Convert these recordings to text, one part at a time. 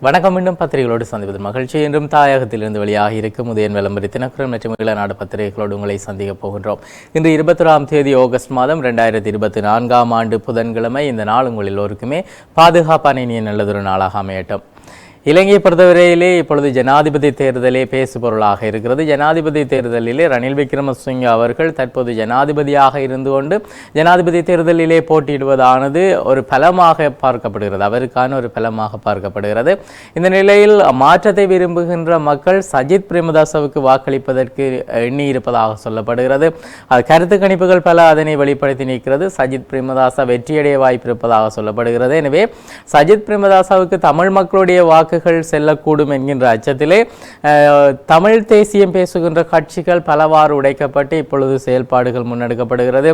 வணக்கம். மீண்டும் பத்திரிகைகளோடு சந்திப்பது மகிழ்ச்சி. என்றும் தாயகத்திலிருந்து வெளியாக இருக்கும் உதயன் விளம்பரி தினக்குரல் மற்றும் நாடு பத்திரிகைகளோடு உங்களை சந்திக்கப் போகின்றோம். இன்று இருபத்தொராம் தேதி ஆகஸ்ட் மாதம் ரெண்டாயிரத்தி இருபத்தி நான்காம் ஆண்டு புதன்கிழமை. இந்த நாள் உங்கள் எல்லோருக்குமே பாதுகாப்பான இனிய நல்லதொரு நாளாக அமையட்டும். இலங்கை பொறுத்தவரையிலே இப்பொழுது ஜனாதிபதி தேர்தலே பேசுபொருளாக இருக்கிறது. ஜனாதிபதி தேர்தலிலே ரணில் விக்ரமசிங்க அவர்கள் தற்போது ஜனாதிபதியாக இருந்து கொண்டு ஜனாதிபதி தேர்தலிலே போட்டியிடுவதானது ஒரு பலமாக பார்க்கப்படுகிறது. அவருக்கான ஒரு பலமாக பார்க்கப்படுகிறது. இந்த நிலையில் மாற்றத்தை விரும்புகின்ற மக்கள் சஜித் பிரேமதாசவுக்கு வாக்களிப்பதற்கு எண்ணி இருப்பதாக சொல்லப்படுகிறது கருத்து கணிப்புகள் பல அதனை வெளிப்படுத்தி நிற்கிறது. சஜித் பிரேமதாசா வெற்றியடைய வாய்ப்பு இருப்பதாக சொல்லப்படுகிறது. எனவே சஜித் பிரேமதாசாவுக்கு தமிழ் மக்களுடைய வாக்கு வாக்குகள் செல்லக்கூடும் என்கின்ற அச்சத்திலே தமிழ் தேசியம் பேசுகின்ற கட்சிகள் பலவாறு உடைக்கப்பட்டு இப்பொழுது செயல்பாடுகள் முன்னெடுக்கப்படுகிறது.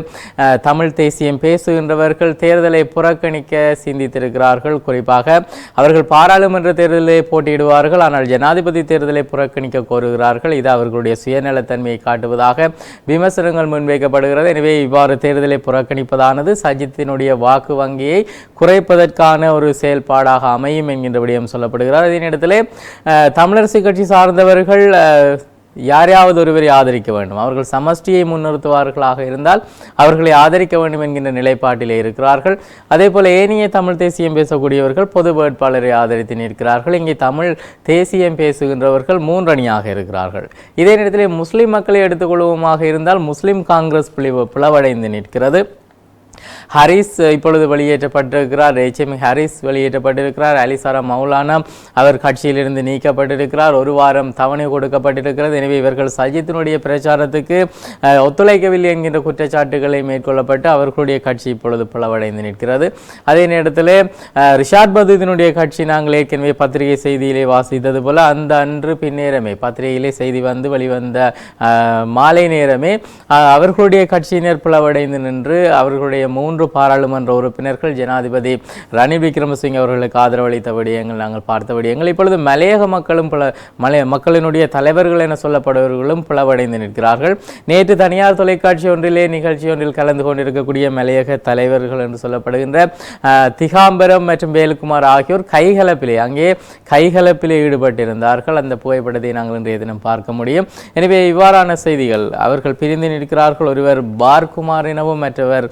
தமிழ் தேசியம் பேசுகின்றவர்கள் தேர்தலை புறக்கணிக்க சிந்தித்திருக்கிறார்கள். குறிப்பாக அவர்கள் பாராளுமன்ற தேர்தலிலே போட்டியிடுவார்கள். ஆனால் ஜனாதிபதி தேர்தலை புறக்கணிக்க கோருகிறார்கள். இது அவர்களுடைய சுயநலத்தன்மையை காட்டுவதாக விமர்சனங்கள் முன்வைக்கப்படுகிறது. எனவே இவ்வாறு தேர்தலை புறக்கணிப்பதானது சஜித்தினுடைய வாக்கு வங்கியை குறைப்பதற்கான ஒரு செயல்பாடாக அமையும் என்கின்ற விடயம் சொல்லப்படுகிறார் அதே நேரத்தில் தமிழரசு கட்சி சார்ந்தவர்கள் யாரையாவது ஒருவரை ஆதரிக்க வேண்டும். அவர்கள் சமஷ்டியை முன்னிறுத்துவார்களாக இருந்தால் அவர்களை ஆதரிக்க வேண்டும் என்கின்ற நிலைப்பாட்டிலே இருக்கிறார்கள். அதே போல ஏனைய தமிழ் தேசியம் பேசக்கூடியவர்கள் பொது வேட்பாளரை ஆதரித்து நிற்கிறார்கள். இங்கே தமிழ் தேசியம் பேசுகின்றவர்கள் மூன்றணியாக இருக்கிறார்கள். இதே நேரத்தில் முஸ்லிம் மக்களை எடுத்துக்கொள்வோமாக இருந்தால் முஸ்லிம் காங்கிரஸ் பிளவு பிளவடைந்து நிற்கிறது. ஹரிஸ் இப்பொழுது வெளியேற்றப்பட்டிருக்கிறார். எச்எம் ஹரிஸ் வெளியேற்றப்பட்டிருக்கிறார். அலிசாரா மௌலானா அவர் கட்சியிலிருந்து நீக்கப்பட்டிருக்கிறார். ஒரு வாரம் தவணை கொடுக்கப்பட்டிருக்கிறது. எனவே இவர்கள் சஜித்தினுடைய பிரச்சாரத்துக்கு ஒத்துழைக்கவில்லை என்கின்ற குற்றச்சாட்டுகளை மேற்கொள்ளப்பட்டு அவர்களுடைய கட்சி இப்பொழுது பிளவடைந்து நிற்கிறது. அதே நேரத்தில் ரிஷாத் ரிஷாட் பதுதினுடைய கட்சி நாங்கள் ஏற்கனவே பத்திரிகை செய்தியிலே வாசித்தது போல அந்த அன்று பின்னேரமே பத்திரிகையிலே செய்தி வந்து வெளிவந்த மாலை நேரமே அவர்களுடைய கட்சியினர் பிளவடைந்து நின்று அவர்களுடைய மூன்று பாராளுமன்ற உறுப்பினர்கள் ஜனாதிபதி ரணில் விக்ரமசிங்க அவர்களுக்கு ஆதரவளித்த விடயங்கள் நாங்கள் பார்த்த விடயங்கள். இப்பொழுது மலையக மக்களும் பல மலை மக்களினுடைய தலைவர்கள் என சொல்லப்படுபவர்களும் பிளவடைந்து நிற்கிறார்கள். நேற்று தனியார் தொலைக்காட்சி ஒன்றிலே நிகழ்ச்சி ஒன்றில் கலந்து கொண்டிருக்கக்கூடிய மலையக தலைவர்கள் என்று சொல்லப்படுகின்ற திகாம்பரம் மற்றும் வேலுக்குமார் ஆகியோர் கைகலப்பிலே அங்கே கைகலப்பிலே ஈடுபட்டிருந்தார்கள். அந்த புகைப்படத்தை நாங்கள் இன்றைய தினம் பார்க்க முடியும். எனவே இவ்வாறான செய்திகள் அவர்கள் பிரிந்து நிற்கிறார்கள். ஒருவர் பார்குமார் எனவும் மற்றவர்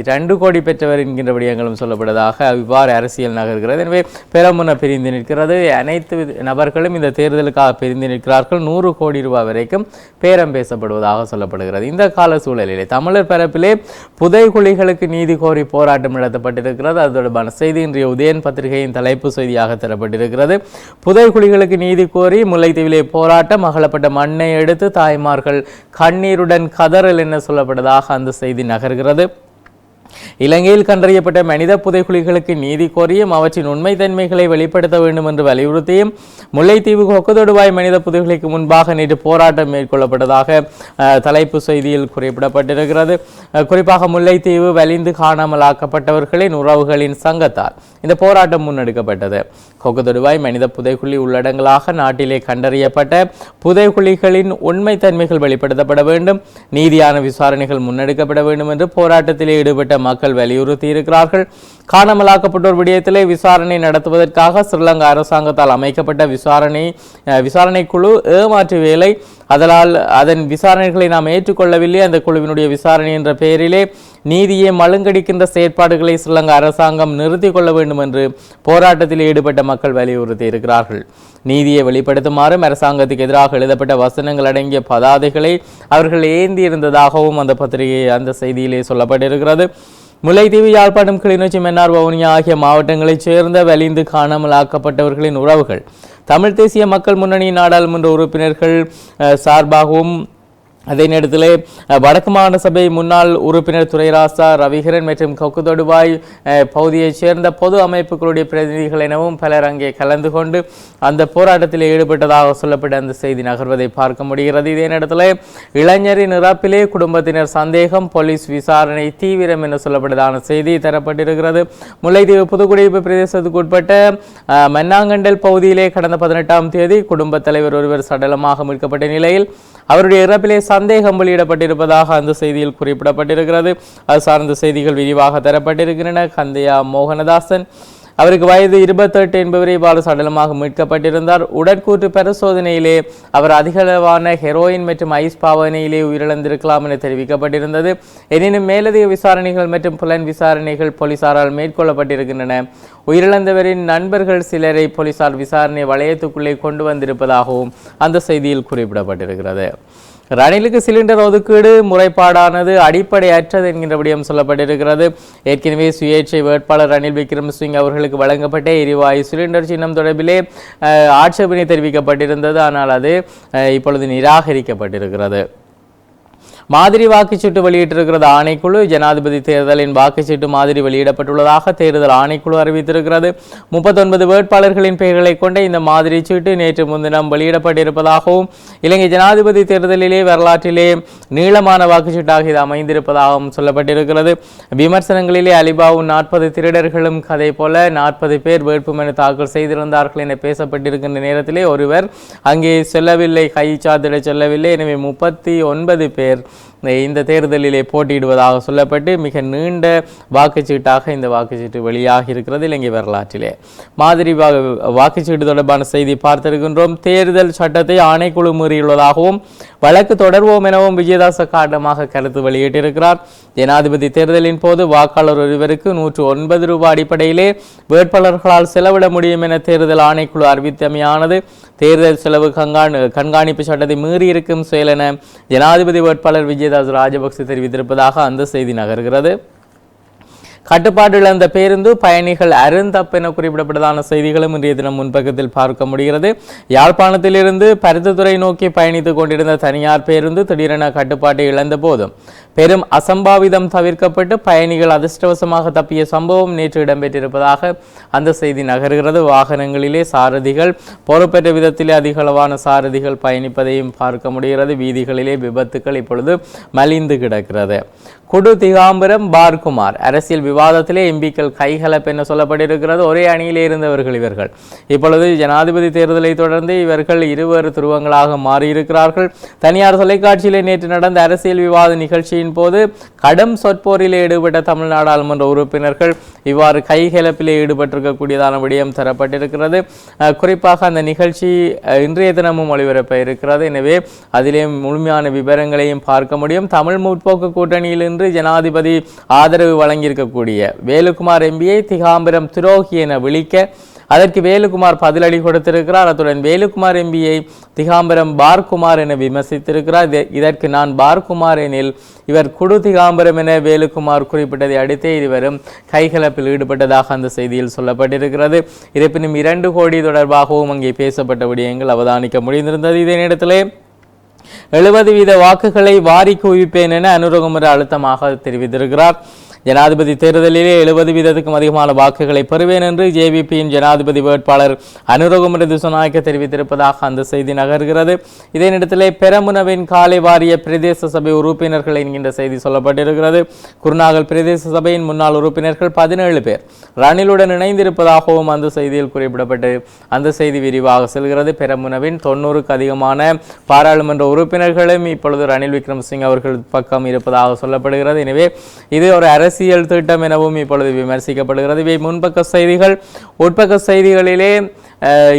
இரண்டு கோடி பெற்றவர் என்கின்ற விடயங்களும் சொல்லப்படுவதாக இவ்வாறு அரசியல் நகர்கிறது எனவே பெரமுன பிரிந்து நிற்கிறது. அனைத்து நபர்களும் இந்த தேர்தலுக்காக பிரிந்து நிற்கிறார்கள். நூறு கோடி ரூபாய் வரைக்கும் பேரம் பேசப்படுவதாக சொல்லப்படுகிறது. இந்த கால சூழலிலே தமிழர் பரப்பிலே புதைகுழிகளுக்கு நீதி கோரி போராட்டம் நடத்தப்பட்டிருக்கிறது. அது தொடர்பான செய்தி இன்றைய உதயன் பத்திரிகையின் தலைப்பு செய்தியாக தரப்பட்டிருக்கிறது. புதைகுழிகளுக்கு நீதி கோரி முல்லைத்தீவிலே போராட்டம் அகலப்பட்ட மண்ணை எடுத்து தாய்மார்கள் கண்ணீருடன் கதறல் என சொல்லப்பட்டதாக அந்த செய்தி நகர்கிறது. இலங்கையில் கண்டறியப்பட்ட மனித புதைக்குழிகளுக்கு நீதி கோரியும் அவற்றின் உண்மைத்தன்மைகளை வெளிப்படுத்த வேண்டும் என்று வலியுறுத்தியும் முல்லைத்தீவு கொக்கதொடுவாய் மனித புதைகுழிக்கு முன்பாக நேற்று போராட்டம் மேற்கொள்ளப்பட்டதாக அஹ், தலைப்பு செய்தியில் குறிப்பிடப்பட்டிருக்கிறது. குறிப்பாக முல்லைத்தீவு வலிந்து காணாமல் ஆக்கப்பட்டவர்களின் உறவுகளின் சங்கத்தால் இந்த போராட்டம் முன்னெடுக்கப்பட்டது. கொகுதொடுவாய் மனித புதைக்குழி உள்ளடங்களாக நாட்டிலே கண்டறியப்பட்ட புதைக்குழிகளின் உண்மைத்தன்மைகள் வெளிப்படுத்தப்பட வேண்டும். நீதியான விசாரணைகள் முன்னெடுக்கப்பட வேண்டும் என்று போராட்டத்தில் ஈடுபட்ட மக்கள் வலியுறுத்தி இருக்கிறார்கள் காணாமலாக்கப்பட்டோர் விடயத்திலே விசாரணை நடத்துவதற்காக ஸ்ரீலங்கா அரசாங்கத்தால் அமைக்கப்பட்ட விசாரணை அஹ், விசாரணை குழு ஏமாற்று வேலை. அதனால் அதன் விசாரணைகளை நாம் ஏற்றுக்கொள்ளவில்லை. அந்த குழுவினுடைய விசாரணை என்ற பெயரிலே நீதியை மழுங்கடிக்கின்ற செயற்பாடுகளை ஸ்ரீலங்கா அரசாங்கம் நிறுத்திக் கொள்ள வேண்டும் என்று போராட்டத்தில் ஈடுபட்ட மக்கள் வலியுறுத்தி இருக்கிறார்கள். நீதியை வெளிப்படுத்துமாறும் அரசாங்கத்துக்கு எதிராக எழுதப்பட்ட வசனங்கள் அடங்கிய பதாதைகளை அவர்கள் ஏந்தி இருந்ததாகவும் அந்த பத்திரிகை அந்த செய்தியிலே சொல்லப்பட்டிருக்கிறது. முல்லைத்தீவு யாழ்ப்பாணம் கிளிநொச்சி மன்னார் வவுனியா ஆகிய மாவட்டங்களைச் சேர்ந்த வலிந்து காணாமல் ஆக்கப்பட்டவர்களின் உறவுகள். தமிழ் தேசிய மக்கள் முன்னணி நாடாளுமன்ற உறுப்பினர்கள் சார்பாகவும் அதே நேரத்தில் வடக்கு மாகாண சபை முன்னாள் உறுப்பினர் துரைராசா ரவிகரன் மற்றும் கொக்குதொடுவாய் அஹ், பகுதியைச் சேர்ந்த பொது அமைப்புகளுடைய பிரதிநிதிகள் எனவும் பலர் அங்கே கலந்து கொண்டு அந்த போராட்டத்தில் ஈடுபட்டதாக சொல்லப்பட்ட அந்த செய்தி நகர்வதை பார்க்க முடிகிறது. இதே நேரத்தில் இளைஞரின் இறப்பிலே குடும்பத்தினர் சந்தேகம் போலீஸ் விசாரணை தீவிரம் என சொல்லப்பட்டதான செய்தி தரப்பட்டிருக்கிறது. முல்லைத்தீவு புதுக்குடியிருப்பு பிரதேசத்துக்கு உட்பட்ட மன்னாங்கண்டல் பகுதியிலே கடந்த பதினெட்டாம் தேதி குடும்பத் தலைவர் ஒருவர் சடலமாக மீட்கப்பட்ட நிலையில் அவருடைய இறப்பிலே சந்தேகம் வெளியிடப்பட்டிருப்பதாக அந்த செய்தியில் குறிப்பிடப்பட்டிருக்கிறது. அது சார்ந்த செய்திகள் விரிவாக தரப்பட்டிருக்கின்றன. கந்தையா மோகனதாசன். அவருக்கு வயது இருபத்தெட்டு என்பவரை இவ்வாறு சடலமாக மீட்கப்பட்டிருந்தார். உடற்கூற்று பரிசோதனையிலே அவர் அதிகளவான ஹெரோயின் மற்றும் ஐஸ் பாவனையிலே உயிரிழந்திருக்கலாம் என தெரிவிக்கப்பட்டிருந்தது. எனினும் மேலதிக விசாரணைகள் மற்றும் புலன் விசாரணைகள் போலீசாரால் மேற்கொள்ளப்பட்டிருக்கின்றன. உயிரிழந்தவரின் நண்பர்கள் சிலரை போலீசார் விசாரணை வளையத்துக்குள்ளே கொண்டு வந்திருப்பதாகவும் அந்த செய்தியில் குறிப்பிடப்பட்டிருக்கிறது. ரணிலுக்கு சிலிண்டர் ஒதுக்கீடு முறைப்பாடானது அடிப்படையற்றது என்கின்ற விடயம் சொல்லப்பட்டிருக்கிறது. ஏற்கனவே சுயேட்சை வேட்பாளர் ரணில் விக்ரமசிங் அவர்களுக்கு வழங்கப்பட்ட எரிவாயு சிலிண்டர் சின்னம் தொடர்பிலே ஆட்சேபனை தெரிவிக்கப்பட்டிருந்தது. ஆனால் அது இப்பொழுது நிராகரிக்கப்பட்டிருக்கிறது. மாதிரி வாக்குச்சீட்டு வெளியிட்டிருக்கிறது ஆணைக்குழு. ஜனாதிபதி தேர்தலின் வாக்குச்சீட்டு மாதிரி வெளியிடப்பட்டுள்ளதாக தேர்தல் ஆணைக்குழு அறிவித்திருக்கிறது. முப்பத்தொன்பது வேட்பாளர்களின் பெயர்களை கொண்ட இந்த மாதிரி சீட்டு நேற்று முன்தினம் வெளியிடப்பட்டிருப்பதாகவும் இலங்கை ஜனாதிபதி தேர்தலிலே வரலாற்றிலே நீளமான வாக்குச்சீட்டாக இது அமைந்திருப்பதாகவும் சொல்லப்பட்டிருக்கிறது. விமர்சனங்களிலே அலிபாவும் நாற்பது திருடர்களும் கதை போல நாற்பது பேர் வேட்புமனு தாக்கல் செய்திருந்தார்கள் என பேசப்பட்டிருக்கின்ற நேரத்திலே ஒருவர் அங்கே செல்லவில்லை கை சாத்திட செல்லவில்லை. எனவே முப்பத்தி ஒன்பது பேர் இந்த தேர்தலிலே போட்டியிடுவதாக சொல்லப்பட்டு மிக நீண்ட வாக்குச்சீட்டாக இந்த வாக்குச்சீட்டு வெளியாகி இருக்கிறது இலங்கை வரலாற்றிலே. மாதிரி வாக்குச்சீட்டு தொடர்பான செய்தி பார்த்திருக்கின்றோம். தேர்தல் சட்டத்தை ஆணைக்குழு மீறியுள்ளதாகவும் வழக்கு தொடர்வோம் எனவும் விஜயதாச காரணமாக கருத்து வெளியிட்டிருக்கிறார். ஜனாதிபதி தேர்தலின் போது வாக்காளர் ஒருவருக்கு நூற்று ஒன்பது ரூபாய் அடிப்படையிலே வேட்பாளர்களால் செலவிட முடியும் என தேர்தல் ஆணைக்குழு அறிவித்தமையானது. தேர்தல் செலவு கண்காணி கண்காணிப்பு சட்டத்தை மீறி இருக்கும் செயல் என ஜனாதிபதி வேட்பாளர் விஜயதாஸ் ராஜபக்சே தெரிவித்திருப்பதாக அந்த செய்தி நகர்கிறது. கட்டுப்பாடு இழந்த பேருந்து பயணிகள் அருந்தப் என குறிப்பிடப்பட்டதான செய்திகளும் இன்றைய தினம் முன்பக்கத்தில் பார்க்க முடிகிறது. யாழ்ப்பாணத்திலிருந்து பருத்தித்துறை நோக்கி பயணித்துக் கொண்டிருந்த தனியார் பேருந்து திடீரென கட்டுப்பாட்டை இழந்த போதும் பெரும் அசம்பாவிதம் தவிர்க்கப்பட்டு பயணிகள் அதிர்ஷ்டவசமாக தப்பிய சம்பவம் நேற்று இடம்பெற்றிருப்பதாக அந்த செய்தி நகர்கிறது. வாகனங்களிலே சாரதிகள் பொறுப்பேற்ற விதத்திலே அதிகளவான சாரதிகள் பயணிப்பதையும் பார்க்க முடிகிறது. வீதிகளிலே விபத்துக்கள் இப்பொழுது மலிந்து கிடக்கிறது. குடு திகாம்பரம் பார்குமார் அரசியல் விவாதத்திலே எம்பிக்கள் கைகலப்பு என சொல்லப்பட்டிருக்கிறது. ஒரே அணியிலே இருந்தவர்கள் இவர்கள். இப்பொழுது ஜனாதிபதி தேர்தலை தொடர்ந்து இவர்கள் இருவர் துருவங்களாக மாறியிருக்கிறார்கள். தனியார் தொலைக்காட்சியிலே நேற்று நடந்த அரசியல் விவாத நிகழ்ச்சியின் போது கடும் சொற்போரில் ஈடுபட்ட தமிழ் நாடாளுமன்ற உறுப்பினர்கள் இவ்வாறு கைகலப்பிலே ஈடுபட்டிருக்கக்கூடியதான விடயம் தரப்பட்டிருக்கிறது. குறிப்பாக அந்த நிகழ்ச்சி இன்றைய தினமும் ஒளிபரப்ப இருக்கிறது. எனவே அதிலே முழுமையான விவரங்களையும் பார்க்க முடியும். தமிழ் முற்போக்கு கூட்டணியிலிருந்து ஜனாதிபதி ஆதரவு வழங்கியிருக்கக்கூடிய வேலுக்குமார் எம்பியை திகாம்பரம் துரோகி என விழிக்க அதற்கு வேலுக்குமார் பதிலடி கொடுத்திருக்கிறார். அத்துடன் வேலுக்குமார் எம்பியை திகாம்பரம் பார்குமார் என விமர்சித்திருக்கிறார். இதற்கு நான் பார்குமார் எனில் இவர் குடு திகாம்பரம் என வேலுக்குமார் குறிப்பிட்டதை அடுத்தே இருவரும் கைகலப்பில் ஈடுபட்டதாக அந்த செய்தியில் சொல்லப்பட்டிருக்கிறது. இருப்பினும் இரண்டு கோடி தொடர்பாகவும் அங்கே பேசப்பட்ட விடயங்கள் அவதானிக்க முடிந்திருந்தது. இதே நேரத்திலே எழுபது வீத வாக்குகளை வாரி குவிப்பேன் என அனுரகுமர அழுத்தமாக தெரிவித்திருக்கிறார். ஜனாதிபதி தேர்தலிலே எழுபது வீதத்துக்கும் அதிகமான வாக்குகளை பெறுவேன் என்று ஜேவிபியின் ஜனாதிபதி வேட்பாளர் அனுரகுமர திசுநாயக்க தெரிவித்திருப்பதாக அந்த செய்தி நகர்கிறது. இதே நேரத்திலே பெரமுனவின் காலை வாரிய பிரதேச சபை உறுப்பினர்கள் என்கின்ற செய்தி சொல்லப்பட்டிருக்கிறது. குருநாகல் பிரதேச சபையின் முன்னாள் உறுப்பினர்கள் பதினேழு பேர். ரணிலுடன் இணைந்திருப்பதாகவும் அந்த செய்தியில் குறிப்பிடப்பட்டு அந்த செய்தி விரிவாக செல்கிறது. பெரமுனவின் தொண்ணூறுக்கு அதிகமான பாராளுமன்ற உறுப்பினர்களும் இப்பொழுது ரணில் விக்ரமசிங் அவர்கள் பக்கம் இருப்பதாக சொல்லப்படுகிறது. எனவே இது ஒரு அரசு அரசியல் திட்டம் எனவும் இப்பொழுது விமர்சிக்கப்படுகிறது. இவை முன்பக்க செய்திகள் உட்பக்க செய்திகளிலே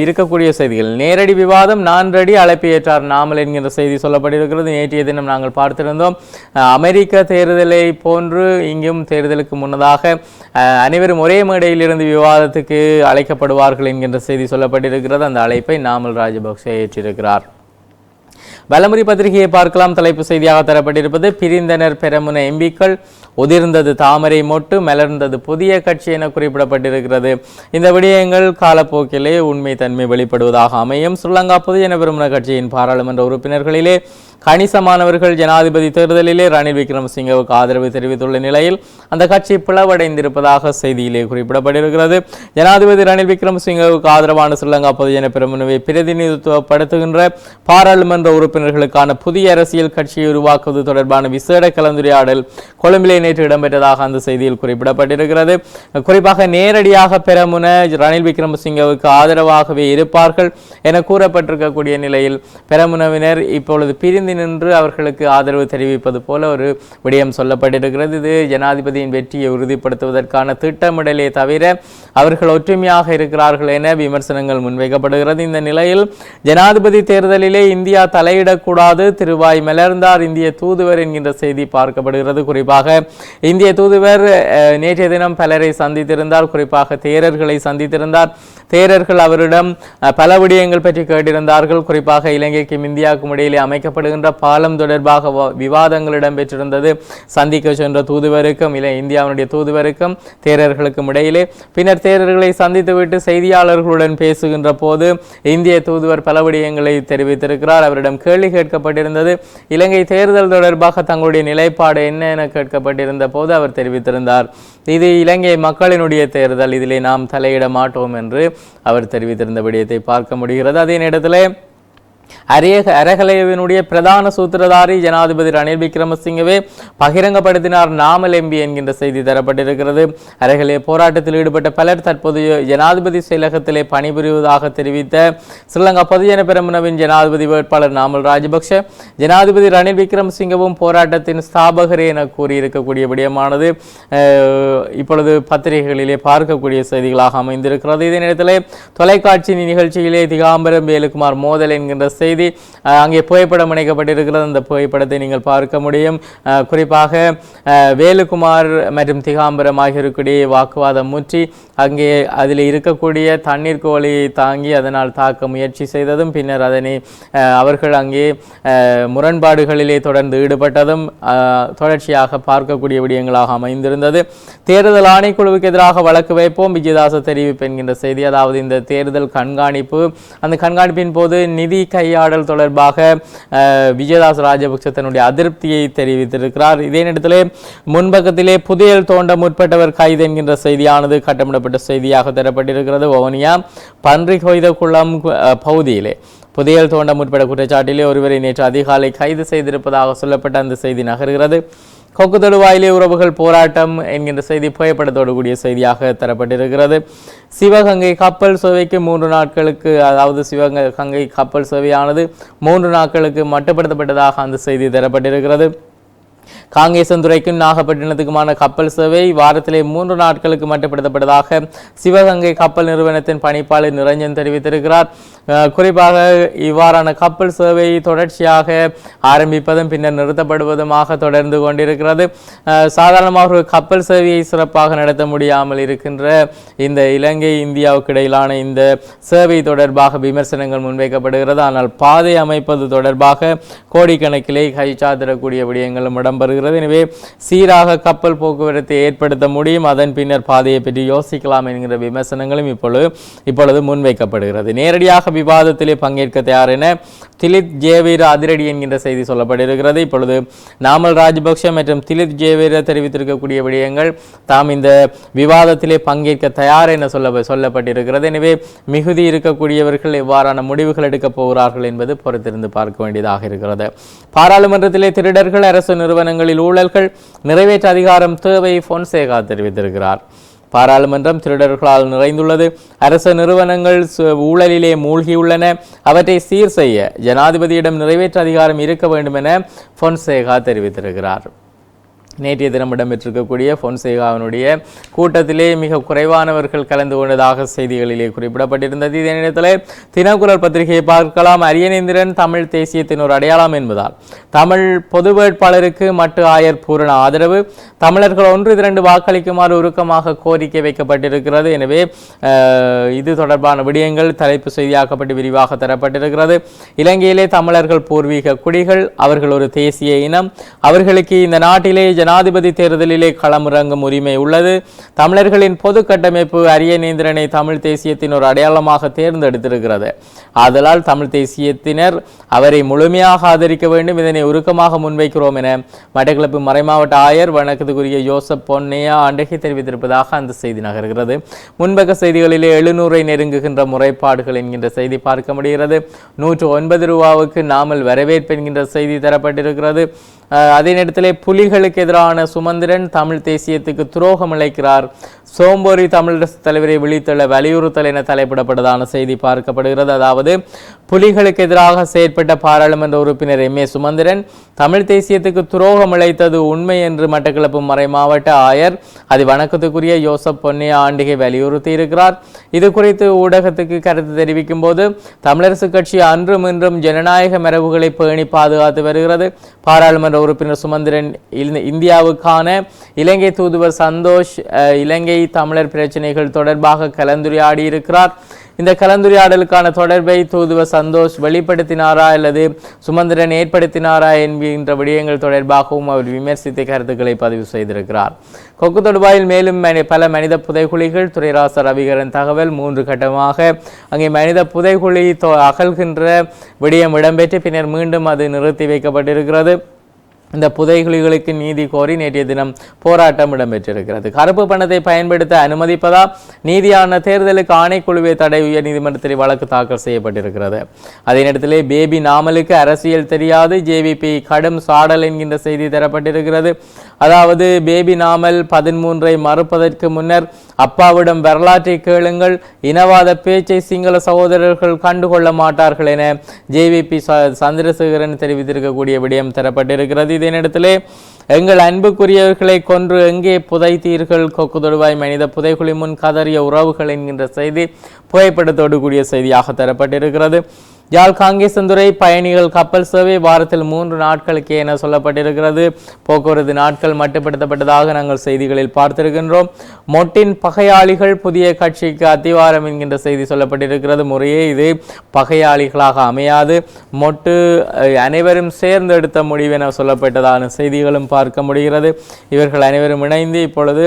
இருக்கக்கூடிய செய்திகள். நேரடி விவாதம் நான்கடி அழைப்பு ஏற்றார் நாமல் என்கின்ற செய்தி சொல்லப்பட்டிருக்கிறது. நேற்றைய தினம் நாங்கள் பார்த்திருந்தோம். அமெரிக்க தேர்தலை போன்று இங்கும் தேர்தலுக்கு முன்னதாக அனைவரும் ஒரே மேடையில் இருந்து விவாதத்துக்கு அழைக்கப்படுவார்கள் என்கின்ற செய்தி சொல்லப்பட்டிருக்கிறது. அந்த அழைப்பை நாமல் ராஜபக்சே ஏற்றிருக்கிறார். வலமுறை பத்திரிகையை பார்க்கலாம். தலைப்பு செய்தியாக தரப்பட்டிருப்பது பிரிந்தனர் பெரமுன எம்பிக்கள் உதிர்ந்தது தாமரை மொட்டு மலர்ந்தது புதிய கட்சி என குறிப்பிடப்பட்டிருக்கிறது. இந்த விடயங்கள் காலப்போக்கிலே உண்மை தன்மை வெளிப்படுவதாக அமையும். ஸ்ரீலங்கா பொதுஜன பெருமுன கட்சியின் பாராளுமன்ற உறுப்பினர்களிலே கணிசமானவர்கள் ஜனாதிபதி தேர்தலிலே ரணில் விக்ரமசிங்கவுக்கு ஆதரவு தெரிவித்துள்ள நிலையில் அந்த கட்சி பிளவடைந்திருப்பதாக செய்தியிலே குறிப்பிடப்பட்டிருக்கிறது. ஜனாதிபதி ரணில் விக்ரமசிங்கவுக்கு ஆதரவான ஸ்ரீலங்கா பொதுஜன பெருமனுவை பிரதிநிதித்துவப்படுத்துகின்ற பாராளுமன்ற உறுப்பினர்களுக்கான புதிய அரசியல் கட்சியை உருவாக்குவது தொடர்பான விசேட கலந்துரையாடல் கொழும்பிலே நேற்று இடம்பெற்றதாக அந்த செய்தியில் குறிப்பிடப்பட்டிருக்கிறது. குறிப்பாக நேரடியாக பெரமுன ரணில் விக்ரமசிங்கவுக்கு ஆதரவாகவே இருப்பார்கள் என கூறப்பட்டிருக்கக்கூடிய நிலையில் பெரமுனவினர் இப்பொழுது பிரிந்து எழுந்து நின்று அவர்களுக்கு ஆதரவு தெரிவிப்பது போல ஒரு விடயம் சொல்லப்பட்டிருக்கிறது. இது ஜனாதிபதியின் வெற்றியை உறுதிப்படுத்துவதற்கான திட்டமிடலே தவிர அவர்கள் ஒற்றுமையாக இருக்கிறார்கள் என விமர்சனங்கள் முன்வைக்கப்படுகிறது. இந்த நிலையில் ஜனாதிபதி தேர்தலிலே இந்தியா தலையிடக்கூடாது. திருவாய் மலர்ந்தார் இந்திய தூதுவர் என்கின்ற செய்தி பார்க்கப்படுகிறது. குறிப்பாக இந்திய தூதுவர் நேற்றைய தினம் பலரை சந்தித்திருந்தார். குறிப்பாக தேரர்களை சந்தித்திருந்தார். தேரர்கள் அவரிடம் பல விடயங்கள் பற்றி கேட்டிருந்தார்கள். குறிப்பாக இலங்கைக்கும் இந்தியாவுக்கும் இடையிலே அமைக்கப்படுகின்ற பாலம் தொடர்பாக விவாதங்கள் இடம்பெற்றிருந்தது. சந்திக்க சென்ற தூதுவருக்கும் இல்லை இந்தியாவினுடைய தூதுவருக்கும் தேரர்களுக்கும் இடையிலே. பின்னர் தேரர்களை சந்தித்துவிட்டு செய்தியாளர்களுடன் பேசுகின்ற போது இந்திய தூதுவர் பல விடயங்களை தெரிவித்திருக்கிறார். அவரிடம் கேள்வி கேட்கப்பட்டிருந்தது. இலங்கை தேர்தல் தொடர்பாக தங்களுடைய நிலைப்பாடு என்ன என கேட்கப்பட்டிருந்த போது அவர் தெரிவித்திருந்தார். இது இலங்கை மக்களினுடைய தேர்தல். இதிலே நாம் தலையிட மாட்டோம் என்று அவர் தெரிவித்திருந்த விடயத்தை பார்க்க முடிகிறது. அதே நேரத்தில் அரிய அரகலையவினுடைய பிரதான சூத்திரதாரி ஜனாதிபதி ரணில் விக்ரமசிங்கவே பகிரங்கப்படுத்தினார். நாமல் எம்பி என்கின்ற செய்தி தரப்பட்டிருக்கிறது. அரகலைய போராட்டத்தில் ஈடுபட்ட பலர் தற்போது ஜனாதிபதி செயலகத்திலே பணிபுரிவதாக தெரிவித்த ஸ்ரீலங்கா பொதுஜன பெரமுனவின் ஜனாதிபதி வேட்பாளர் நாமல் ராஜபக்ஷ ஜனாதிபதி ரணில் விக்ரமசிங்கவும் போராட்டத்தின் ஸ்தாபகரே என கூறியிருக்கக்கூடிய விடயமானது இப்பொழுது பத்திரிகைகளிலே பார்க்கக்கூடிய செய்திகளாக அமைந்திருக்கிறது. இதே நேரத்தில் தொலைக்காட்சி நிகழ்ச்சியிலே திகாம்பரம் வேலுக்குமார் மோதல் என்கின்ற செய்தி செய்தி அங்கே புகைப்படம் இணைக்கப்பட்டிருக்கிறது. அந்த புகைப்படத்தை நீங்கள் பார்க்க முடியும். குறிப்பாக அஹ், வேலுக்குமார் மற்றும் திகாம்பரம் ஆகியோருக்குடைய வாக்குவாதம் முற்றி அங்கே அதில் இருக்கக்கூடிய தண்ணீர் கோழியை தாங்கி அதனால் தாக்க முயற்சி செய்ததும் பின்னர் அதனை அவர்கள் அங்கே முரண்பாடுகளிலே தொடர்ந்து ஈடுபட்டதும் தொடர்ச்சியாக பார்க்கக்கூடிய விடயங்களாக அமைந்திருந்தது. தேர்தல் ஆணைக்குழுவுக்கு எதிராக வழக்கு வைப்போம். விஜயதாச தெரிவிப்பு என்கின்ற செய்தி அதாவது இந்த தேர்தல் கண்காணிப்பு. அந்த கண்காணிப்பின் போது நிதி கையாள உரையாடல் தொடர்பாக விஜயதாஸ் ராஜபக்ச தன்னுடைய அதிருப்தியை தெரிவித்திருக்கிறார். இதே நேரத்திலே முன்பக்கத்திலே புதையல் தோண்ட முற்பட்டவர் கைது என்கின்ற செய்தியானது கட்டமிடப்பட்ட செய்தியாக தரப்பட்டிருக்கிறது. வவுனியா பன்றி கொய்த குளம் பகுதியிலே புதையல் தோண்ட முற்பட்ட குற்றச்சாட்டிலே ஒருவரை நேற்று அதிகாலை கைது செய்திருப்பதாக சொல்லப்பட்ட அந்த செய்தி நகர்கிறது. கொக்கு வாயிலே உறவுகள் போராட்டம் என்கின்ற செய்தி புகைப்படத்தோடு கூடிய செய்தியாக தரப்பட்டிருக்கிறது. சிவகங்கை கப்பல் சேவைக்கு மூன்று நாட்களுக்கு அதாவது சிவகங்கை கப்பல் சேவையானது மூன்று நாட்களுக்கு மட்டுப்படுத்தப்பட்டதாக அந்த செய்தி தரப்பட்டிருக்கிறது. காங்கேசந்துறைக்கும் நாகப்பட்டினத்துக்குமான கப்பல் சேவை வாரத்திலே மூன்று நாட்களுக்கு மட்டுப்படுத்தப்பட்டதாக சிவகங்கை கப்பல் நிறுவனத்தின் பணிப்பாளர் நிரஞ்சன் தெரிவித்திருக்கிறார். குறிப்பாக இவ்வாறான கப்பல் சேவை தொடர்ச்சியாக ஆரம்பிப்பதும் பின்னர் நிறுத்தப்படுவதுமாக தொடர்ந்து கொண்டிருக்கிறது. சாதாரணமாக ஒரு கப்பல் சேவையை சிறப்பாக நடத்த முடியாமல் இருக்கின்ற இந்த இலங்கை இந்தியாவுக்கு இடையிலான இந்த சேவை தொடர்பாக விமர்சனங்கள் முன்வைக்கப்படுகிறது. ஆனால் பாதை அமைப்பது தொடர்பாக கோடிக்கணக்கிலே கைச்சாத்திடக்கூடிய விடயங்களும் வருகிறது. எனவே சீராக கப்பல் போக்குவரத்தை ஏற்படுத்த முடியும். அதன் பின்னர் பாதையை பற்றி யோசிக்கலாம் என்கிற விமர்சனங்களும் இப்பொழுது இப்பொழுது முன்வைக்கப்படுகிறது. நேரடியாக விவாதத்திலே பங்கேற்க தயார் என திலித் ஜேவீர அதிரடி என்கின்ற செய்தி சொல்லப்பட்டிருக்கிறது. இப்பொழுது நாமல் ராஜபக்ஷ மற்றும் திலித் ஜேவீர தெரிவித்திருக்கக்கூடிய விடயங்கள் தாம் இந்த விவாதத்திலே பங்கேற்க தயார் என சொல்ல சொல்லப்பட்டிருக்கிறது. எனவே மிகுதி இருக்கக்கூடியவர்கள் எவ்வாறான முடிவுகள் எடுக்கப் போகிறார்கள் என்பது பொறுத்திருந்து பார்க்க வேண்டியதாக இருக்கிறது. பாராளுமன்றத்திலே திருடர்கள் அரசு நிறுவனங்களில் ஊழல்கள் நிறைவேற்ற அதிகாரம் தேவை பொன்சேகா தெரிவித்திருக்கிறார். பாராளுமன்றம் திருடர்களால் நிறைந்துள்ளது. அரச நிறுவனங்கள் சு- ஊழலிலே மூழ்கியுள்ளன. அவற்றை சீர் செய்ய ஜனாதிபதியிடம் நிறைவேற்ற அதிகாரம் இருக்க வேண்டும் என பொன்சேகா தெரிவித்திருக்கிறார். நேற்றைய தினம் இடம்பெற்றிருக்கக்கூடிய பொன்சேகாவினுடைய கூட்டத்திலே மிக குறைவானவர்கள் கலந்து கொண்டதாக செய்திகளிலே குறிப்பிடப்பட்டிருந்தது. இதே நேரத்தில் தினக்குரல் பத்திரிகையை பார்க்கலாம். அரியநேந்திரன் தமிழ் தேசியத்தின் ஒரு அடையாளம் என்பதால் தமிழ் பொது வேட்பாளருக்கு மட்டு ஆயர் பூரண ஆதரவு தமிழர்கள் ஒன்று இரண்டு வாக்களிக்குமாறு உருக்கமாக கோரிக்கை வைக்கப்பட்டிருக்கிறது. எனவே இது தொடர்பான விடயங்கள் தலைப்பு செய்தியாக்கப்பட்டு விரிவாக தரப்பட்டிருக்கிறது. இலங்கையிலே தமிழர்கள் பூர்வீக குடிகள் அவர்கள் ஒரு தேசிய இனம். அவர்களுக்கு இந்த நாட்டிலே ஜன ஜனாதிபதி தேர்தலிலே களமிறங்கும் உரிமை உள்ளது. தமிழர்களின் பொது கட்டமைப்பு அரியநேந்திரனை தமிழ் தேசியத்தின் ஒரு அடையாளமாக தேர்ந்தெடுத்திருக்கிறது. ஆதலால் தமிழ் தேசியத்தினர் அவரை முழுமையாக ஆதரிக்க வேண்டும் இதனை உருக்கமாக முன்வைக்கிறோம் என மட்டக்களப்பு மறைமாவட்ட ஆயர் வணக்கத்துக்குரிய யோசப் பொன்னையா அண்டகி தெரிவித்திருப்பதாக அந்த செய்தி நகர்கிறது. முன்பக்க செய்திகளிலே எழுநூறை நெருங்குகின்ற முறைப்பாடுகள் என்கின்ற செய்தி பார்க்க முடிகிறது. நூற்று ஒன்பது ரூபாவுக்கு நாமல் வரவேற்பு என்கின்ற செய்தி தரப்பட்டிருக்கிறது. அதே நேரத்தில் புலிகளுக்கு எதிரான சுமந்திரன் தமிழ் தேசியத்துக்கு துரோகம் இழைக்கிறார் சோம்போரி தமிழரசு தலைவரை விழித்துள்ள வலியுறுத்தல் என தலைப்பிடப்பட்டதான செய்தி பார்க்கப்படுகிறது. அதாவது புலிகளுக்கு எதிராக செயற்பட்ட பாராளுமன்ற உறுப்பினர் எம் ஏ சுமந்திரன் தமிழ் தேசியத்துக்கு துரோகம் இழைத்தது உண்மை என்று மட்டக்களப்பு மறை மாவட்ட ஆயர் அது வணக்கத்துக்குரிய யோசப் பொன்னிய ஆண்டிகை வலியுறுத்தி இருக்கிறார். இது குறித்து ஊடகத்துக்கு கருத்து தெரிவிக்கும் போது தமிழரசு கட்சி அன்றும் இன்றும் ஜனநாயக மரபுகளை பேணி பாதுகாத்து வருகிறது. பாராளுமன்ற உறுப்பினர் சுமந்திரன் இந்தியாவுக்கான இலங்கை தூதுவர் சந்தோஷ் இலங்கை இலங்கை தமிழர் பிரச்சனைகள் தொடர்பாக கலந்துரையாடி இருக்கிறார். இந்த கலந்துரையாடலுக்கான தொடர்பை தூதுவர் சந்தோஷ் வெளிப்படுத்தினாரா அல்லது சுமந்திரன் ஏற்படுத்தினாரா என்கின்ற விடயங்கள் தொடர்பாகவும் அவர் விமர்சித்த கருத்துக்களை பதிவு செய்திருக்கிறார். கொக்கு தொடுவாயில் மேலும் பல மனித புதைகுழிகள் துறைராச ரவிகரன் தகவல் மூன்று கட்டமாக அங்கே மனித புதைகுழி அகல்கின்ற விடயம் இடம்பெற்று பின்னர் மீண்டும் அது நிறுத்தி வைக்கப்பட்டிருக்கிறது. இந்த புதைகுழிகளுக்கு நீதி கோரி நேற்றைய தினம் போராட்டம் இடம்பெற்றிருக்கிறது. கருப்பு பணத்தை பயன்படுத்த அனுமதிப்பதா? நீதியான தேர்தலுக்கு ஆணைக்குழுவை தடை உயர் நீதிமன்றத்தில் வழக்கு தாக்கல் செய்யப்பட்டிருக்கிறது. அதே நேரத்தில் பேபி நாமலுக்கு அரசியல் தெரியாது. ஜேவிபி கடும் சாடல் என்கின்ற செய்தி தரப்பட்டிருக்கிறது. அதாவது பேபி நாமல் பதிமூன்றை மறுப்பதற்கு முன்னர் அப்பாவிடம் வரலாற்றை கேளுங்கள் இனவாத பேச்சை சிங்கள சகோதரர்கள் கண்டுகொள்ள மாட்டார்கள் என ஜேவிபி சந்திரசேகரன் தெரிவித்திருக்கக்கூடிய விடயம் தரப்பட்டிருக்கிறது. இதே நேரத்திலே எங்கள் அன்புக்குரியவர்களை கொன்று எங்கே புதைத்தீர்கள்? கொக்கு தொடுவாய் மனித புதைக்குழி முன் கதறிய உறவுகள் என்கின்ற செய்தி புகைப்படத்தோடு கூடிய செய்தியாக தரப்பட்டிருக்கிறது. யாழ் காங்கேசந்துறை பயணிகள் கப்பல் சேவை வாரத்தில் மூன்று நாட்களுக்கு என சொல்லப்பட்டிருக்கிறது. போக்குவரத்து நாட்கள் மட்டுப்படுத்தப்பட்டதாக நாங்கள் செய்திகளில் பார்த்திருக்கின்றோம். மொட்டின் பகையாளிகள் புதிய கட்சிக்கு அத்திவாரம் என்கின்ற செய்தி சொல்லப்பட்டிருக்கிறது. முறையே இது பகையாளிகளாக அமையாது. மொட்டு அனைவரும் சேர்ந்து எடுத்த முடிவு என சொல்லப்பட்டதான செய்திகளும் பார்க்க முடிகிறது. இவர்கள் அனைவரும் இணைந்து இப்பொழுது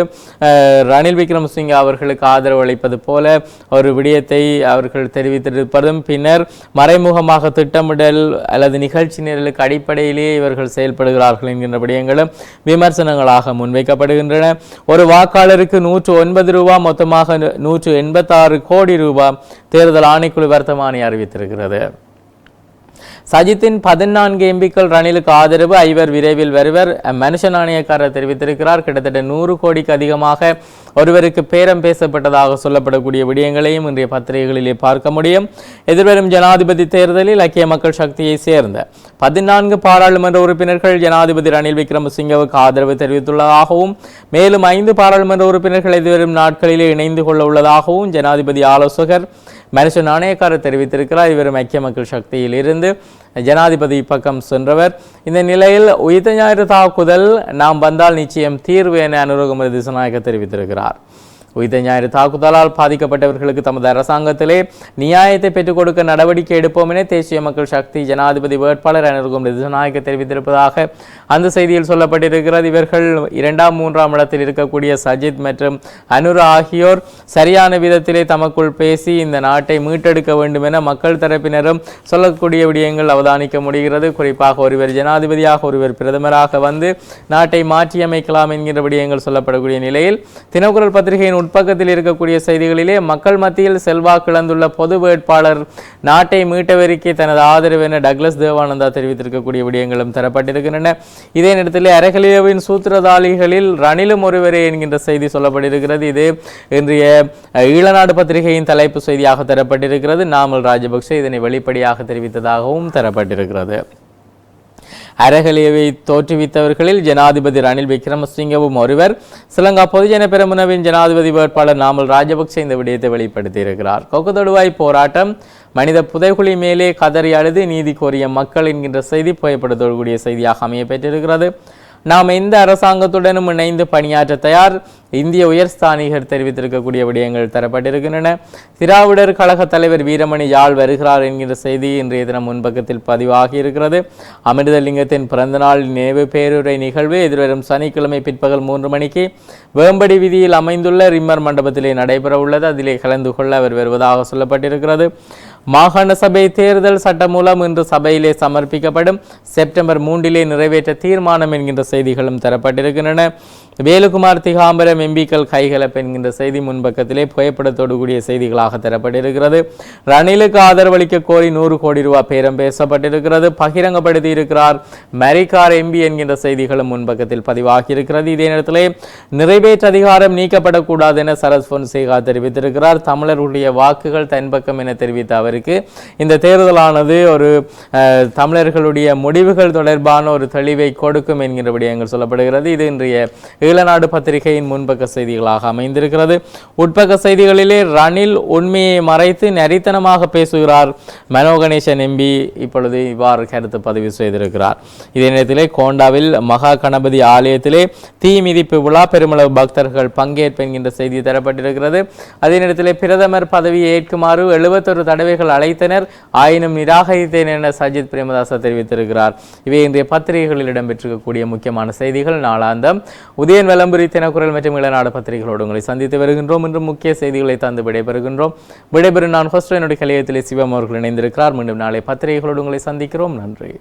ரணில் விக்ரமசிங்க அவர்களுக்கு ஆதரவு அளிப்பது போல ஒரு விடயத்தை அவர்கள் தெரிவித்திருப்பதும் பின்னர் மறைமுகமாக திட்டமிடல் அல்லது நிகழ்ச்சி நிரலுக்கு அடிப்படையிலேயே இவர்கள் செயல்படுகிறார்கள் என்கின்ற விடயங்களும் விமர்சனங்களாக முன்வைக்கப்படுகின்றன. ஒரு வாக்காளருக்கு நூற்று ஒன்பது ரூபா மொத்தமாக நூற்று எண்பத்தாறு கோடி ரூபாய் தேர்தல் ஆணைக்குழு வர்த்தமானி அறிவித்திருக்கிறது. சஜித்தின் பதினான்கு எம்பிக்கள் ரணிலுக்கு ஆதரவு. ஐவர் விரைவில் வருவர். மனுஷ நாணயக்காரர் தெரிவித்திருக்கிறார். கிட்டத்தட்ட நூறு கோடிக்கு அதிகமாக ஒருவருக்கு பேரம் பேசப்பட்டதாக சொல்லப்படக்கூடிய விடயங்களையும் இன்றைய பத்திரிகைகளிலே பார்க்க முடியும். எதிர்வரும் ஜனாதிபதி தேர்தலில் ஐக்கிய மக்கள் சக்தியை சேர்ந்த பதினான்கு பாராளுமன்ற உறுப்பினர்கள் ஜனாதிபதி ரணில் விக்ரமசிங்கவுக்கு ஆதரவு தெரிவித்துள்ளதாகவும் மேலும் ஐந்து பாராளுமன்ற உறுப்பினர்கள் எதிர்வரும் நாட்களிலே இணைந்து கொள்ள உள்ளதாகவும் ஜனாதிபதி ஆலோசகர் மனுஷ நாணயக்காரர் தெரிவித்திருக்கிறார். இவரும் ஐக்கிய மக்கள் சக்தியில் இருந்து ஜனாதிபதி பக்கம் சென்றவர். இந்த நிலையில் உயிர் ஞாயிறு தாக்குதல் நாம் வந்தால் நிச்சயம் தீர்வு என அனுரகுமரி திசநாயக்க தெரிவித்திருக்கிறார். உயிர் ஞாயிறு தாக்குதலால் பாதிக்கப்பட்டவர்களுக்கு தமது அரசாங்கத்திலே நியாயத்தை பெற்றுக் கொடுக்க நடவடிக்கை எடுப்போம் என தேசிய மக்கள் சக்தி ஜனாதிபதி வேட்பாளர் அனுருகும் திசநாயக்க தெரிவித்திருப்பதாக அந்த செய்தியில் சொல்லப்பட்டிருக்கிறது. இவர்கள் இரண்டாம் மூன்றாம் இடத்தில் இருக்கக்கூடிய சஜித் மற்றும் அனுர் ஆகியோர் சரியான விதத்திலே தமக்குள் பேசி இந்த நாட்டை மீட்டெடுக்க வேண்டும் என மக்கள் தரப்பினரும் சொல்லக்கூடிய விடயங்கள் அவதானிக்க முடிகிறது. குறிப்பாக ஒருவர் ஜனாதிபதியாக ஒருவர் பிரதமராக வந்து நாட்டை மாற்றியமைக்கலாம் என்கிற விடயங்கள் சொல்லப்படக்கூடிய நிலையில் தினக்குரல் பத்திரிகையின் உட்பக்கத்தில் இருக்கக்கூடிய செய்திகளிலே மக்கள் மத்தியில் செல்வாக்கிழந்துள்ள பொது வேட்பாளர் நாட்டை மீட்டவருக்கு தனது ஆதரவு என டக்ளஸ் தேவானந்தா தெரிவித்திருக்கக்கூடிய விடயங்களும் தரப்பட்டிருக்கின்றன. இதே நேரத்தில் அரகலியாவின் சூத்திரதாளிகளில் ரணிலும் ஒருவரே என்கின்ற செய்தி சொல்லப்பட்டிருக்கிறது. இது இன்றைய ஈழநாடு பத்திரிகையின் தலைப்பு செய்தியாக தரப்பட்டிருக்கிறது. நாமல் ராஜபக்சே இதனை வெளிப்படையாக தெரிவித்ததாகவும் தரப்பட்டிருக்கிறது. அரகலியவை தோற்றுவித்தவர்களில் ஜனாதிபதி ரணில் விக்ரமசிங்கவும் ஒருவர். ஸ்ரீலங்கா பொதுஜன பெரமுனவின் ஜனாதிபதி வேட்பாளர் நாமல் ராஜபக்சே இந்த விடயத்தை வெளிப்படுத்தியிருக்கிறார். கொக்குதொடுவாய் போராட்டம் மனித புதைகுழி மேலே கதறி அழுது நீதி கோரிய மக்கள் என்கின்ற செய்தி புகைப்படத்தோடு கூடிய செய்தியாக அமைய பெற்றிருக்கிறது நாம் எந்த அரசாங்கத்துடனும் இணைந்து பணியாற்ற தயார். இந்திய உயர்ஸ்தானிகர் தெரிவித்திருக்கக்கூடிய விடயங்கள் தரப்பட்டிருக்கின்றன. திராவிடர் கழக தலைவர் வீரமணி யாழ் வருகிறார் என்கிற செய்தி இன்றைய தினம் முன்பக்கத்தில் பதிவாகி இருக்கிறது அமிர்தலிங்கத்தின் பிறந்தநாள் நினைவு பேருரை நிகழ்வு எதிர்வரும் சனிக்கிழமை பிற்பகல் மூன்று மணிக்கு வேம்படி வீதியில் அமைந்துள்ள ரிம்மர் மண்டபத்திலே நடைபெற உள்ளது அதிலே கலந்து கொள்ள அவர் வருவதாக சொல்லப்பட்டிருக்கிறது. மாகாண சபை தேர்தல் சட்டமூலம் இன்று சபையிலே சமர்ப்பிக்கப்படும். செப்டம்பர் மூன்றிலே நிறைவேற்ற தீர்மானம் என்கின்ற செய்திகளும் தரப்பட்டிருக்கின்றன. வேலுக்குமார் திகாம்பரம் எம்பிக்கள் கைகலப்பு என்கின்ற செய்தி முன்பக்கத்திலே புகைப்படத்தோடு கூடிய செய்திகளாக தரப்பட்டிருக்கிறது. ரணிலுக்கு ஆதரவளிக்க கோரி நூறு கோடி ரூபாய் பேரம் பேசப்பட்டிருக்கிறது. பகிரங்கப்படுத்தி இருக்கிறார் மரிக்கார் எம்பி என்கின்ற செய்திகளும் முன்பக்கத்தில் பதிவாகியிருக்கிறது. இதே நேரத்திலே நிறைவேற்று அதிகாரம் நீக்கப்படக்கூடாது என சரத் பொன்சேகா தெரிவித்திருக்கிறார். தமிழர்களுடைய வாக்குகள் தன்பக்கம் என தெரிவித்த அவருக்கு இந்த தேர்தலானது ஒரு அஹ், தமிழர்களுடைய முடிவுகள் தொடர்பான ஒரு தெளிவை கொடுக்கும் என்கின்ற விடயங்கள் சொல்லப்படுகிறது. இது இன்றைய ஈழநாடு பத்திரிகையின் முன்பக்க செய்திகளாக அமைந்திருக்கிறது. உட்பக்க செய்திகளிலே ரணில் உண்மையை மறைத்து நரித்தனமாக பேசுகிறார். மனோ கணேசன் எம்பி இப்பொழுது இவ்வாறு கருத்து பதிவு செய்திருக்கிறார். இதே நேரத்திலே கோண்டாவில் மகா கணபதி ஆலயத்திலே தீ மிதிப்பு விழா பெருமளவு பக்தர்கள் பங்கேற்பு என்கின்ற செய்தி தரப்பட்டிருக்கிறது. அதே நேரத்திலே பிரதமர் பதவியை ஏற்குமாறு எழுபத்தொரு தடவைகள் அழைத்தனர். ஆயினும் நிராகரித்தேன் என சஜித் பிரேமதாச தெரிவித்திருக்கிறார். இவை இன்றைய பத்திரிகைகளில் இடம்பெற்றிருக்கக்கூடிய முக்கியமான செய்திகள். நாளாந்தம். உதயன் விளம்பரி தினக்குரல் மற்றும் இளநாடு பத்திரிகைகளோடு உங்களை சந்தித்து வருகின்றோம். இன்று முக்கிய செய்திகளை தந்து விடைபெறுகின்றோம். விடைபெறும் நான் ஹோஸ்டனுடைய கலையத்திலே சிவம் அவர்கள் இணைந்திருக்கிறார். மீண்டும் நாளை பத்திரிகைகளோடு உங்களை சந்திக்கிறோம். நன்றி.